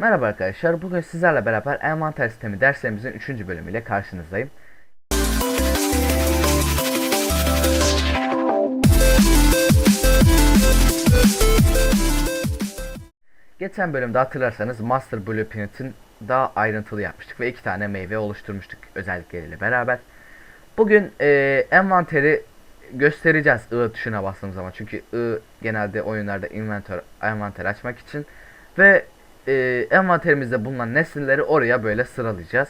Merhaba arkadaşlar. Bugün sizlerle beraber envanter sistemi derslerimizin 3. bölümüyle karşınızdayım. Geçen bölümde hatırlarsanız Master Blueprint'in daha ayrıntılı yapmıştık ve iki tane meyve oluşturmuştuk özellikleriyle beraber. Bugün e, envanteri göstereceğiz I tuşuna bastığımız zaman. Çünkü I genelde oyunlarda inventör, envanter açmak için ve e, envanterimizde bulunan nesneleri oraya böyle sıralayacağız.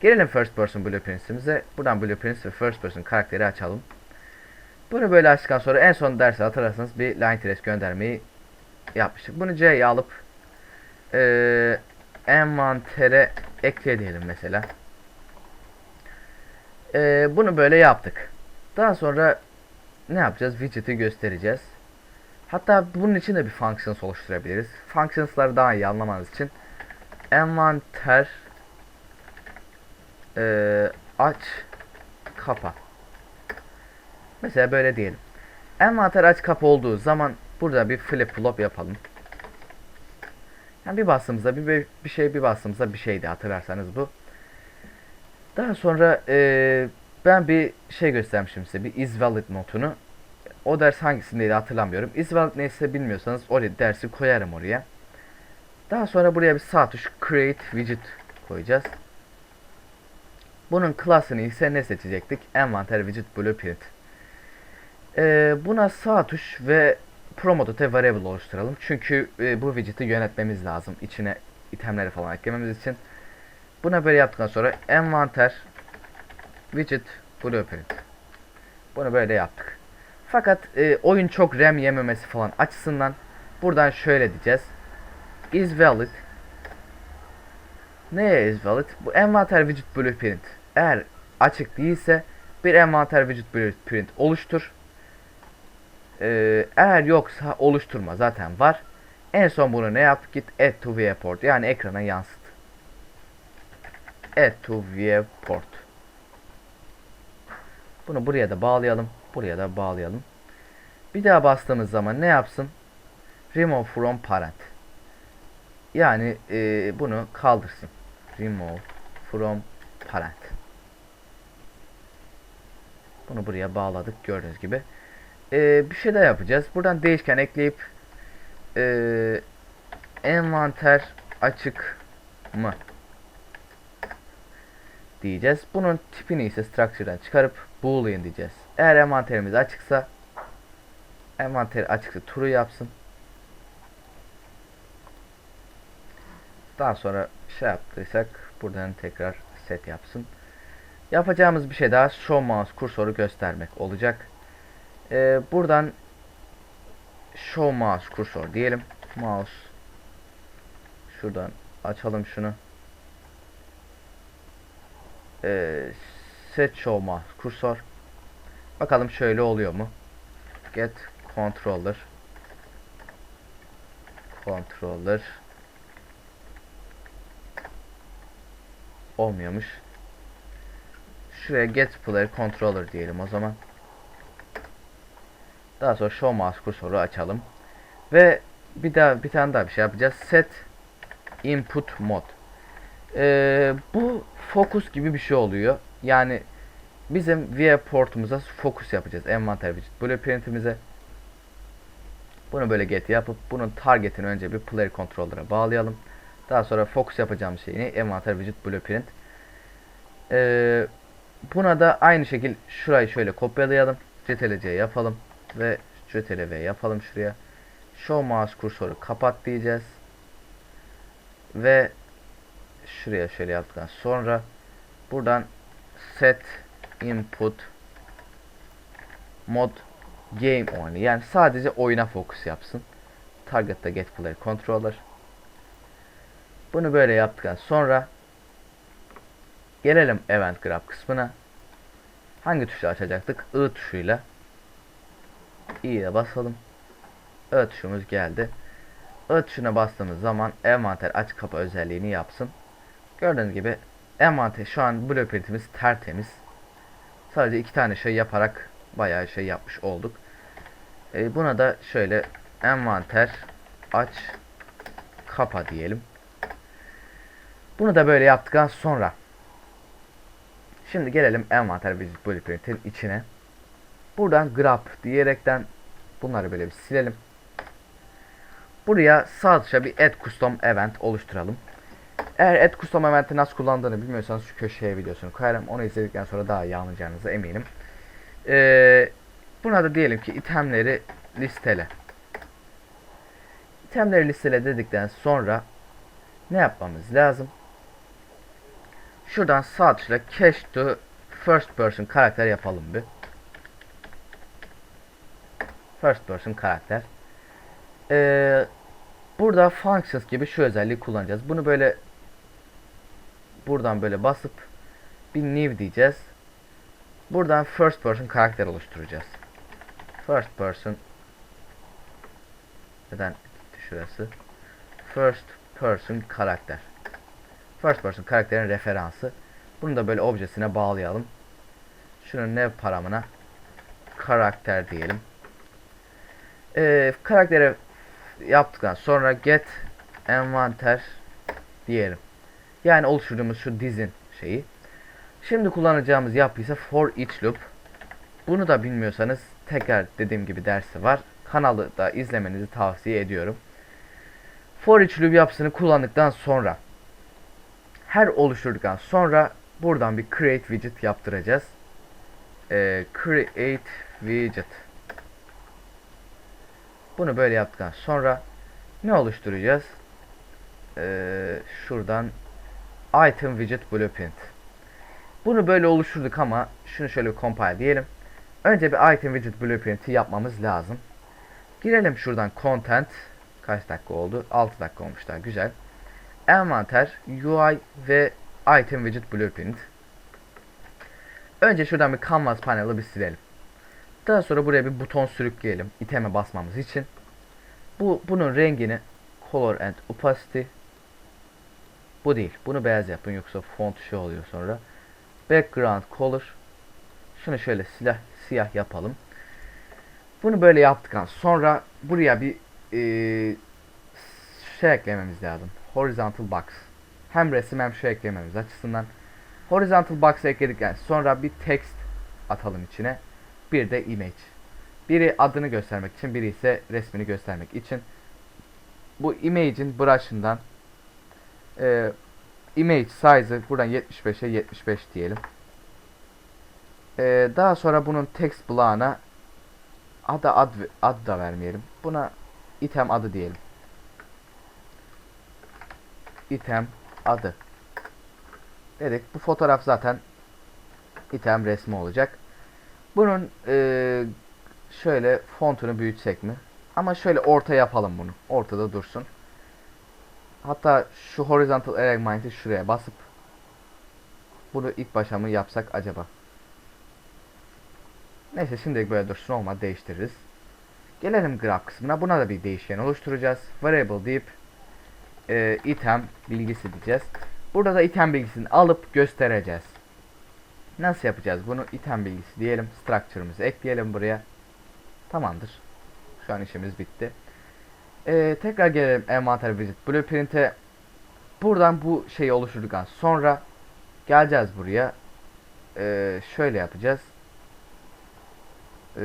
Gelelim first person blueprints'imize. Buradan blueprints ve first person karakteri açalım. Bunu böyle açtıktan sonra en son dersi hatırlarsanız bir line trace göndermeyi yapmıştık. Bunu C'ye alıp e, envantere ekle diyelim mesela. E, bunu böyle yaptık. Daha sonra ne yapacağız? Widget'i göstereceğiz. Hatta bunun için de bir functions oluşturabiliriz. Functions'ları daha iyi anlamanız için envanter e, aç kapa. Mesela böyle diyelim. Envanter aç kapa olduğu zaman burada bir flip flop yapalım. Yani bir bastığımızda bir, bir şey bir bastığımızda bir şeydi hatırlarsanız bu. Daha sonra e, ben bir şey göstermişim size bir is valid notunu. O ders hangisindeydi hatırlamıyorum. Is valid neyse bilmiyorsanız oraya dersi koyarım oraya. Daha sonra buraya bir sağ tuş create widget koyacağız. Bunun class'ını ise ne seçecektik? Envanter widget blueprint. Ee, buna sağ tuş ve promote variable oluşturalım. Çünkü e, bu widget'i yönetmemiz lazım. İçine itemleri falan eklememiz için. Buna böyle yaptıktan sonra envanter widget blueprint. Bunu böyle yaptık. Fakat e, oyun çok RAM yememesi falan açısından buradan şöyle diyeceğiz. Is valid. Neye is valid? Bu envanter widget blueprint. Eğer açık değilse bir envanter widget blueprint oluştur. Ee, eğer yoksa oluşturma zaten var. En son bunu ne yap? Git add to viewport yani ekrana yansıt. Add to viewport. Bunu buraya da bağlayalım. Buraya da bağlayalım. Bir daha bastığımız zaman ne yapsın? Remove from parent. Yani e, bunu kaldırsın. Remove from parent. Bunu buraya bağladık gördüğünüz gibi. E, bir şey daha yapacağız. Buradan değişken ekleyip e, envanter açık mı diyeceğiz. Bunun tipini ise structure'dan çıkarıp boolean diyeceğiz. Eğer envanterimiz açıksa envanteri açıksa true yapsın. Daha sonra şey yaptıysak buradan tekrar set yapsın. Yapacağımız bir şey daha show mouse kursoru göstermek olacak. Ee, buradan show mouse kursor diyelim. Mouse şuradan açalım şunu. Ee, set show mouse kursor. Bakalım şöyle oluyor mu? Get controller controller olmuyormuş. Şuraya get player controller diyelim o zaman. Daha sonra show mouse kursoru açalım. Ve bir daha bir tane daha bir şey yapacağız. Set input mode. Ee, bu focus gibi bir şey oluyor. Yani bizim viewport'umuza focus yapacağız. Envanter widget blueprint'imize. Bunu böyle get yapıp bunun target'ini önce bir player controller'a bağlayalım. Daha sonra focus yapacağımız şeyini envanter widget blueprint. Ee, buna da aynı şekil şurayı şöyle kopyalayalım. CTRL-C yapalım ve CTRL-V yapalım şuraya. Show mouse kursoru kapat diyeceğiz. Ve şuraya şöyle yaptıktan sonra buradan set input mod game only yani sadece oyuna fokus yapsın. Target'ta get player controller. Bunu böyle yaptıktan sonra gelelim event graph kısmına. Hangi tuşla açacaktık? I tuşuyla. i'ye basalım. I tuşumuz geldi. I tuşuna bastığımız zaman envanter aç kapa özelliğini yapsın. Gördüğünüz gibi envanter şu an blueprintimiz tertemiz. Sadece iki tane şey yaparak bayağı şey yapmış olduk. E, buna da şöyle envanter aç kapa diyelim. Bunu da böyle yaptıktan sonra şimdi gelelim envanter visit blueprint'in içine. Buradan grab diyerekten bunları böyle bir silelim. Buraya tuşa bir add custom event oluşturalım. Eğer add custom event'i nasıl kullandığını bilmiyorsanız şu köşeye videosunu koyarım. Onu izledikten sonra daha iyi anlayacağınıza eminim. Ee, buna da diyelim ki itemleri listele. İtemleri listele dedikten sonra ne yapmamız lazım? Şuradan sağ tuşla cache to first person karakter yapalım bir. First person karakter. Ee, burada functions gibi şu özelliği kullanacağız. Bunu böyle buradan böyle basıp bir new diyeceğiz. Buradan first person karakter oluşturacağız. First person neden şurası? First person karakter. First person karakterin referansı. Bunu da böyle objesine bağlayalım. Şunun ne paramına karakter diyelim. Ee, karaktere yaptıktan sonra get envanter diyelim. Yani oluşturduğumuz şu dizin şeyi. Şimdi kullanacağımız yapı ise for each loop. Bunu da bilmiyorsanız tekrar dediğim gibi dersi var. Kanalı da izlemenizi tavsiye ediyorum. For each loop yapısını kullandıktan sonra her oluşturduktan sonra buradan bir create widget yaptıracağız. Ee, create widget. Bunu böyle yaptıktan sonra ne oluşturacağız? Ee, şuradan item widget blueprint. Bunu böyle oluşturduk ama şunu şöyle compile diyelim. Önce bir item widget blueprint'i yapmamız lazım. Girelim şuradan content. Kaç dakika oldu? 6 dakika olmuş daha güzel. Envanter, UI ve item widget blueprint. Önce şuradan bir canvas paneli bir silelim. Daha sonra buraya bir buton sürükleyelim iteme basmamız için. Bu bunun rengini color and opacity bu değil. Bunu beyaz yapın yoksa font şey oluyor sonra. Background color şunu şöyle silah siyah yapalım. Bunu böyle yaptıktan sonra buraya bir e, şey eklememiz lazım. Horizontal box. Hem resim hem şey eklememiz açısından. Horizontal box ekledikten sonra bir text atalım içine. Bir de image. Biri adını göstermek için, biri ise resmini göstermek için. Bu image'in brush'ından e, image size'ı buradan 75'e 75 diyelim. E, daha sonra bunun text bloğuna ada ad, ad da vermeyelim. Buna item adı diyelim. Item adı. Dedik. Bu fotoğraf zaten item resmi olacak. Bunun e, şöyle fontunu büyütsek mi? Ama şöyle orta yapalım bunu. Ortada dursun. Hatta şu horizontal alignment'i şuraya basıp bunu ilk başa mı yapsak acaba? Neyse şimdilik böyle dursun olmadı değiştiririz. Gelelim graph kısmına. Buna da bir değişken oluşturacağız. Variable deyip e, item bilgisi diyeceğiz. Burada da item bilgisini alıp göstereceğiz. Nasıl yapacağız bunu? Item bilgisi diyelim. Structure'ımızı ekleyelim buraya. Tamamdır. Şu an işimiz bitti. Ee, tekrar gelelim envanter visit blueprint'e. Buradan bu şeyi oluşturduktan sonra geleceğiz buraya. Ee, şöyle yapacağız. Ee,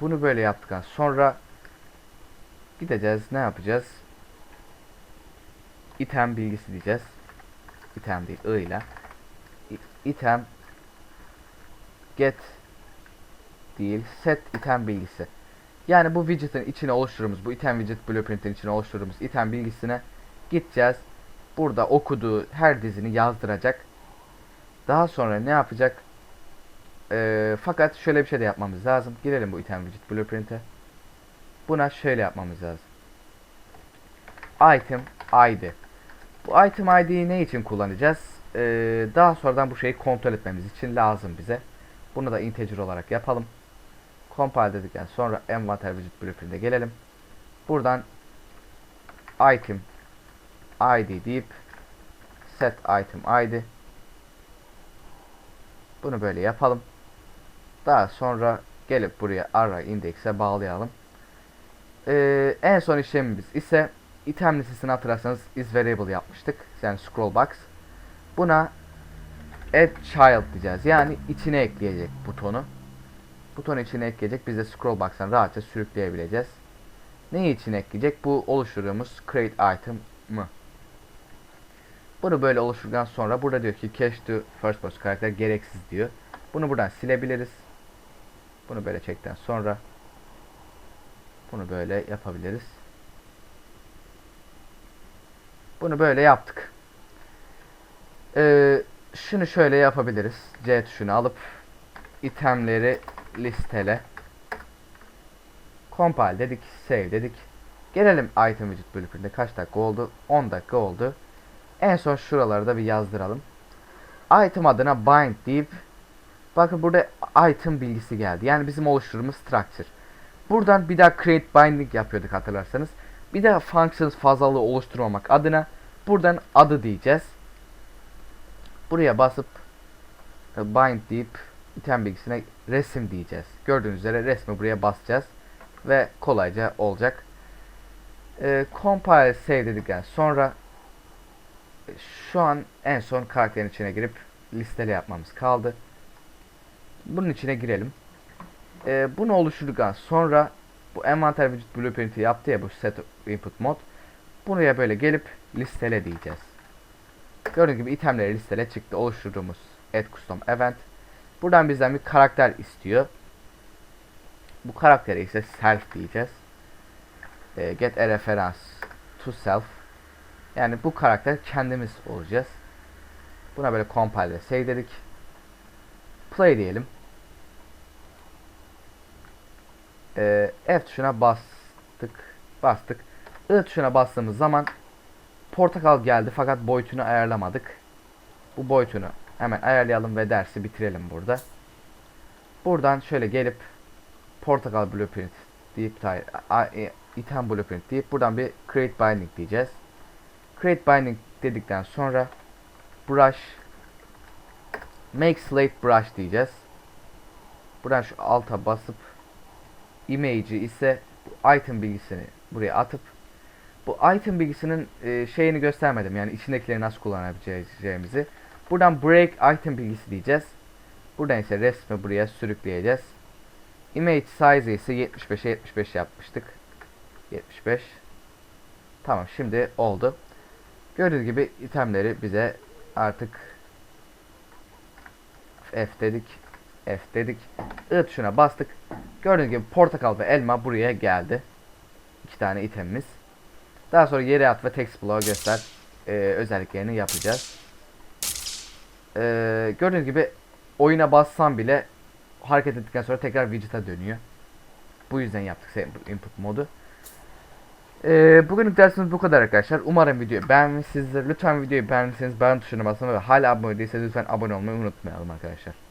bunu böyle yaptıktan sonra gideceğiz. Ne yapacağız? Item bilgisi diyeceğiz. Item değil, i ile. I- Item get değil, set item bilgisi. Yani bu widget'ın içine oluşturduğumuz, bu item widget blueprint'in içine oluşturduğumuz item bilgisine gideceğiz. Burada okuduğu her dizini yazdıracak. Daha sonra ne yapacak? Ee, fakat şöyle bir şey de yapmamız lazım. Girelim bu item widget blueprint'e. Buna şöyle yapmamız lazım. Item ID. Bu item ID'yi ne için kullanacağız? Ee, daha sonradan bu şeyi kontrol etmemiz için lazım bize. Bunu da integer olarak yapalım. Compile dedikten sonra envanter widget blueprint'e gelelim. Buradan item id deyip set item id bunu böyle yapalım. Daha sonra gelip buraya array index'e bağlayalım. Ee, en son işlemimiz ise item listesini hatırlarsanız is variable yapmıştık. Yani scroll box. Buna add child diyeceğiz. Yani içine ekleyecek butonu. Butonu içine ekleyecek. Biz de scroll box'tan rahatça sürükleyebileceğiz. Neyi içine ekleyecek? Bu oluşturduğumuz create item'ı. Bunu böyle oluşturduktan sonra burada diyor ki cache to first person karakter gereksiz diyor. Bunu buradan silebiliriz. Bunu böyle çekten sonra bunu böyle yapabiliriz. Bunu böyle yaptık. Ee, şunu şöyle yapabiliriz. C tuşunu alıp itemleri listele. Compile dedik, save dedik. Gelelim item widget blueprint'e kaç dakika oldu? 10 dakika oldu. En son şuraları da bir yazdıralım. Item adına bind deyip bakın burada item bilgisi geldi. Yani bizim oluşturduğumuz structure. Buradan bir daha create binding yapıyorduk hatırlarsanız. Bir daha functions fazlalığı oluşturmamak adına buradan adı diyeceğiz. Buraya basıp e, bind deyip item bilgisine resim diyeceğiz. Gördüğünüz üzere resmi buraya basacağız ve kolayca olacak. E, compile save dedikten sonra şu an en son karakterin içine girip listele yapmamız kaldı. Bunun içine girelim. E, bunu oluşturduktan sonra bu envanter widget blueprint'i yaptı ya bu set input mod. Buraya böyle gelip listele diyeceğiz. Gördüğünüz gibi itemleri listele çıktı. Oluşturduğumuz add custom event. Buradan bizden bir karakter istiyor. Bu karaktere ise self diyeceğiz. E, get a reference to self. Yani bu karakter kendimiz olacağız. Buna böyle compile ve save dedik. Play diyelim. E, F tuşuna bastık. Bastık. I tuşuna bastığımız zaman portakal geldi fakat boyutunu ayarlamadık. Bu boyutunu hemen ayarlayalım ve dersi bitirelim burada. Buradan şöyle gelip portakal blueprint deyip e, item blueprint deyip buradan bir create binding diyeceğiz. Create binding dedikten sonra brush make slate brush diyeceğiz. Buradan şu alta basıp image'i ise item bilgisini buraya atıp bu item bilgisinin e, şeyini göstermedim. Yani içindekileri nasıl kullanabileceğimizi. Buradan break item bilgisi diyeceğiz. Buradan ise resmi buraya sürükleyeceğiz. Image size ise 75'e 75 yapmıştık. 75. Tamam şimdi oldu. Gördüğünüz gibi itemleri bize artık F dedik. F dedik. I tuşuna bastık. Gördüğünüz gibi portakal ve elma buraya geldi. İki tane itemimiz. Daha sonra yere at ve text bloğu göster e, özelliklerini yapacağız. E, gördüğünüz gibi oyuna bassam bile hareket ettikten sonra tekrar widget'a dönüyor. Bu yüzden yaptık input modu. E, bugünlük dersimiz bu kadar arkadaşlar. Umarım videoyu beğenmişsinizdir. Lütfen videoyu beğendiyseniz beğen tuşuna basın ve hala abone değilseniz lütfen abone olmayı unutmayalım arkadaşlar.